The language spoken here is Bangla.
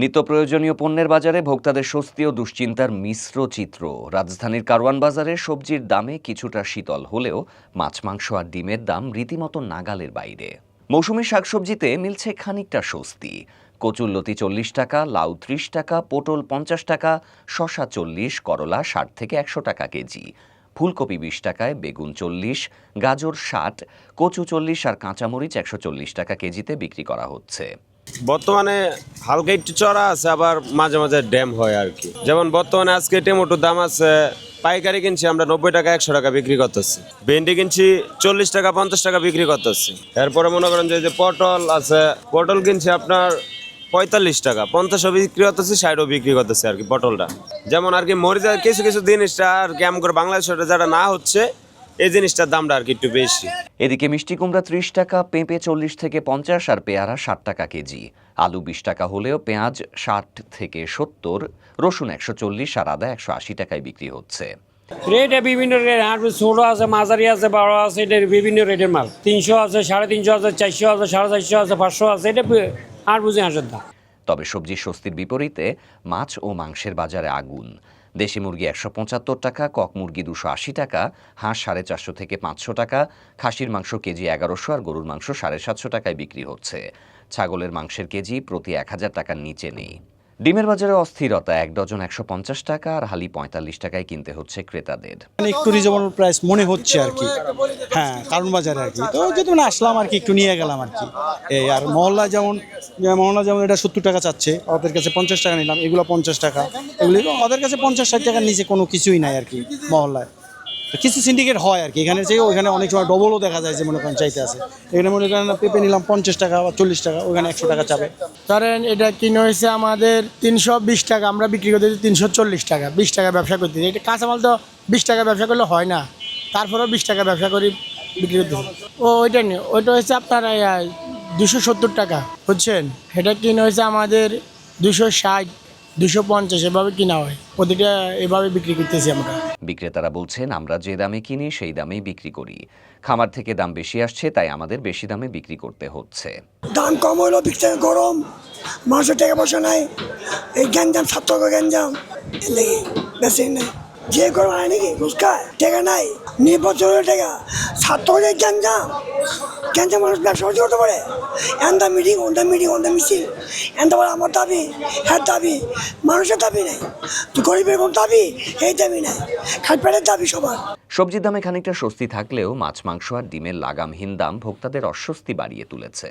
নিত্য প্রয়োজনীয় পণ্যের বাজারে ভোক্তাদের স্বস্তি ও দুশ্চিন্তার মিশ্র চিত্র। রাজধানীর কারওয়ান বাজারে সবজির দামে কিছুটা শীতল হলেও মাছ, মাংস আর ডিমের দাম রীতিমতো নাগালের বাইরে। মৌসুমী শাকসবজিতে মিলছে খানিকটা স্বস্তি। কচুল্লতি চল্লিশ টাকা, লাউ ত্রিশ টাকা, পটল পঞ্চাশ টাকা শশা চল্লিশ, করলা ষাট থেকে একশো টাকা কেজি। ফুলকপি বিশ টাকায়, বেগুন চল্লিশ, গাজর ষাট, কচু চল্লিশ আর কাঁচামরিচ একশো চল্লিশ টাকা কেজিতে বিক্রি করা হচ্ছে। বর্তমানে হালকা একটু চড়া আছে, আবার মাঝে মাঝে ড্যাম হয় আর কি। যেমন বর্তমানে আজকে টেমোটোর দাম আছে, পাইকারি কিনছি আমরা নব্বই টাকা, একশো টাকা বিক্রি করতেছি। ভেন্ডি কিনছি চল্লিশ টাকা, পঞ্চাশ টাকা বিক্রি করতেছি। এরপরে মনে করেন যে পটল আছে, পটল কিনছি আপনার পঁয়তাল্লিশ টাকা, পঞ্চাশও বিক্রি করতেছি, ষাটও বিক্রি করতেছি আর কি পটলটা। যেমন আর কি মরিচের কিছু কিছু জিনিসটা আর কি, আম করে বাংলাদেশে যেটা না হচ্ছে এই জিনিসটার দামটা আর কি একটু বেশি। এদিকে মিষ্টি কুমড়া ত্রিশ টাকা পেঁপে চল্লিশ থেকে পঞ্চাশ আর পেয়ারা ষাট টাকা কেজি। আলু বিশ টাকা হলেও পেঁয়াজ ষাট থেকে সত্তর রসুন একশো চল্লিশ আর আদা একশো আশি টাকায় বিক্রি হচ্ছে। রেটে বিভিন্ন রেট আছে মাঝারি আছে বারো আছে এটার বিভিন্ন রেটের মাল। তিনশো আছে সাড়ে তিনশো আছে চারশো আছে সাড়ে চারশো আছে পাঁচশো আছে এটা আর বুঝে হাঁসের দাম। তবে সবজি স্বস্তির বিপরীতে মাছ ও মাংসের বাজারে আগুন। দেশি মুরগি একশো পঁচাত্তর টাকা, কক মুরগি দুশো আশি টাকা, হাঁস সাড়ে চারশো থেকে পাঁচশো টাকা, খাসির মাংস কেজি এগারোশো আর গরুর মাংস সাড়ে সাতশো টাকায় বিক্রি হচ্ছে। ছাগলের মাংসের কেজি প্রতি এক হাজার টাকার নিচে নেই। ডিমের বাজারে অস্থিরতা, এক ডজন একশো পঞ্চাশ টাকা আর হালি পঁয়তাল্লিশ টাকায় কিনতে হচ্ছে ক্রেতাদের। মানে একটু রিজনেবল প্রাইস মনে হচ্ছে আর কি। হ্যাঁ কারণ বাজারে আর কি। তো যেহেতু মানে আসলাম আর কি, একটু নিয়ে গেলাম আর কি। এই আর মহল্লায় যেমন, মহল্লা যেমন এটা সত্তর টাকা চাচ্ছে, ওদের কাছে পঞ্চাশ টাকা নিলাম, এগুলো পঞ্চাশ টাকা। এগুলি, ওদের কাছে পঞ্চাশ ষাট টাকার নিচে কোনো কিছুই নাই আর কি মহল্লায়। কিছু সিন্ডিকেট হয় আর কি। এখানে যে ওইখানে অনেক সময় ডবলও দেখা যায় যে মনে করেন চাইতে আছে। এখানে মনে করেন পেঁপে নিলাম পঞ্চাশ টাকা বা চল্লিশ টাকা ওখানে একশো টাকা চাবে। ধরেন এটা কিনে হয়েছে আমাদের তিনশো বিশ টাকা, আমরা বিক্রি করতেছি তিনশো চল্লিশ টাকা, বিশ টাকা ব্যবসা করতে এটা কাঁচামাল তো বিশ টাকা ব্যবসা করলে হয় না। তারপরেও বিশ টাকা ব্যবসা করি, বিক্রি করতেছি ও, ওইটা নিয়ে, ওইটা হচ্ছে আপনার দুশো সত্তর টাকা, বুঝছেন? এটা কিনে হয়েছে আমাদের দুশো ষাট দুশো পঞ্চাশ এভাবে কিনা হয়। প্রতিটা এভাবে বিক্রি করতেছি আমরা। বিক্রেতারা বলছেন আমরা যে দামে কিনি সেই দামেই বিক্রি করি। খামার থেকে দাম বেশি আসছে তাই আমাদের বেশি দামে বিক্রি করতে হচ্ছে। দাম কম হলো বিক্রি গরম। মানুষের টাকা পয়সা নাই। এই গ্যাঞ্জাম ছাত্র গ্যাঞ্জাম। বেশি নেই। যে গরম হয় নাকি ফুচকায় টাকা নাই, নির্বাচন টাকা। ছাত্রদের গ্যাঞ্জাম। গ্যাঞ্জাম মানুষ ব্যবসা করতে পারে। এন্দা মিটিং ওন্দা মিটিং ওন্দা মিছিল। এন্দা বলে আমার দাবি হ্যাঁ দাবি। মানুষের দাবি নেই। গরিবের কোন দাবি এই দাবি নেই। খাট পেটের দাবি সবার। সবজির দামে খানিকটা স্বস্তি থাকলেও মাছ, মাংস আর ডিমের লাগামহীন দাম ভোক্তাদের অস্বস্তি বাড়িয়ে তুলেছে।